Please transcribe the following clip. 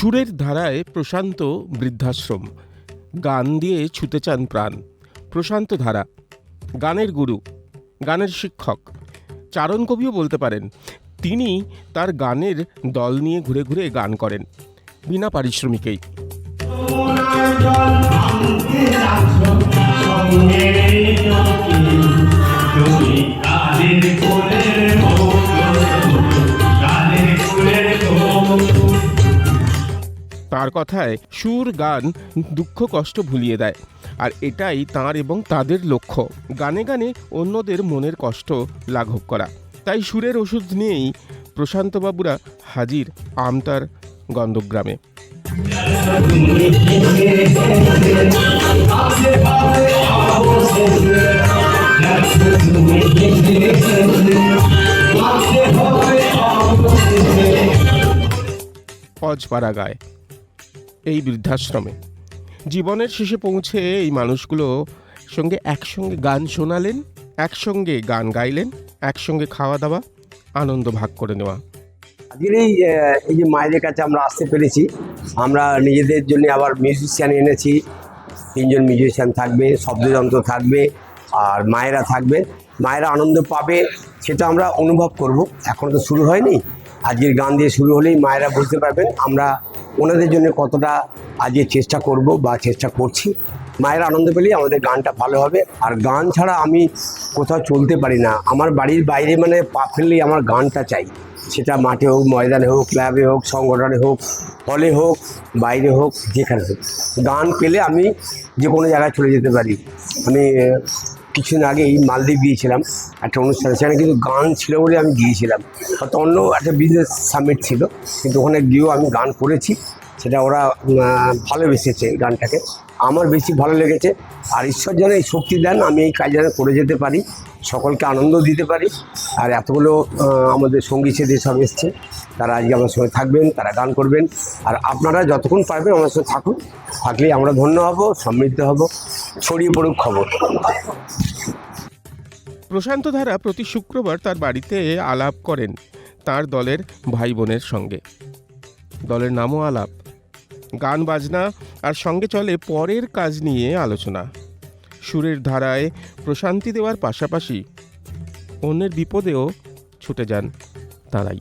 সুরের ধারায় প্রশান্ত বৃদ্ধাশ্রম। গান দিয়ে ছুতে চান প্রাণ। প্রশান্ত ধারা। গানের গুরু। গানের শিক্ষক। চারণ কবিও বলতে পারেন। তিনি তার গানের দল নিয়ে ঘুরে ঘুরে গান করেন। বিনা পারিশ্রমিকেই। তার কথায় সুর, গান, দুঃখ, কষ্ট ভুলিয়ে দেয়। আর এটাই তার এবং তাদের লক্ষ্য। গানে গানে অন্যদের মনের কষ্ট লাঘব করা। তাই সুরের ওষুধ নিয়েই প্রশান্তবাবুরা হাজির আমতার গন্ধগ্রামে। অজপাড়া গায়। এই বৃদ্ধাশ্রমে। জীবনের শেষে পৌঁছে এই মানুষগুলো সঙ্গে একসঙ্গে গান শোনালেন, একসঙ্গে গান গাইলেন, একসঙ্গে খাওয়া দাওয়া আনন্দ ভাগ করে নেওয়া। আজকের এই এই যে মায়েদের কাছে আমরা আসতে পেরেছি, আমরা নিজেদের জন্য আবার মিউজিশিয়ান এনেছি, তিনজন মিউজিশিয়ান থাকবে, শব্দযন্ত্র থাকবে, আর মায়েরা থাকবে। মায়েরা আনন্দ পাবে, সেটা আমরা অনুভব করব। এখন তো শুরু হয়নি। আজকের গান দিয়ে শুরু হলেই মায়েরা বুঝতে পারবেন, আমরা ওনাদের জন্য কতটা আজকে চেষ্টা করব বা চেষ্টা করছি মায়ের আনন্দ পেলেই আমাদের গানটা ভালো হবে। আর গান ছাড়া আমি কোথাও চলতে পারি না। আমার বাড়ির বাইরে মানে পা ফেললেই আমার গানটা চাই। সেটা মাঠে হোক ময়দানে হোক ক্লাবে হোক সংগঠনে হোক হলে হোক বাইরে হোক যেখানে হোক। গান পেলে আমি যে কোনো জায়গায় চলে যেতে পারি। আমি আহ, কিছুদিন আগে এই মালদ্বীপ গিয়েছিলাম, একটা অনুষ্ঠান। সেখানে কিন্তু গান ছিল বলে আমি গিয়েছিলাম। হয়তো অন্য একটা বিজনেস সামিট ছিল, কিন্তু ওখানে গিয়েও আমি গান করেছি। সেটা ওরা ভালোবেসেছে গানটাকে। আমার বেশি ভালো লেগেছে। আর ঈশ্বর যেন এই শক্তি দেন, আমি এই কাজ যেন করে যেতে পারি, সকলকে আনন্দ দিতে পারি। আর এতগুলো আমাদের সঙ্গী সেদে সব এসছে। তারা আজকে আমার সঙ্গে থাকবেন, তারা গান করবেন। আর আপনারা যতক্ষণ পারবেন আমার সঙ্গে থাকুন। থাকলেই আমরা ধন্য হব, সমৃদ্ধ হব, ছড়িয়ে পড়ুক খবর। প্রশান্ত ধারা প্রতি শুক্রবার তার বাড়িতে আলাপ করেন তার দলের ভাই বোনের সঙ্গে। দলের নামও আলাপ। গান, বাজনা আর সঙ্গে চলে পরের কাজ নিয়ে আলোচনা। সুরের ধারায় প্রশান্তি দেওয়ার পাশাপাশি অন্যের বিপদেও ছুটে যান তারাই।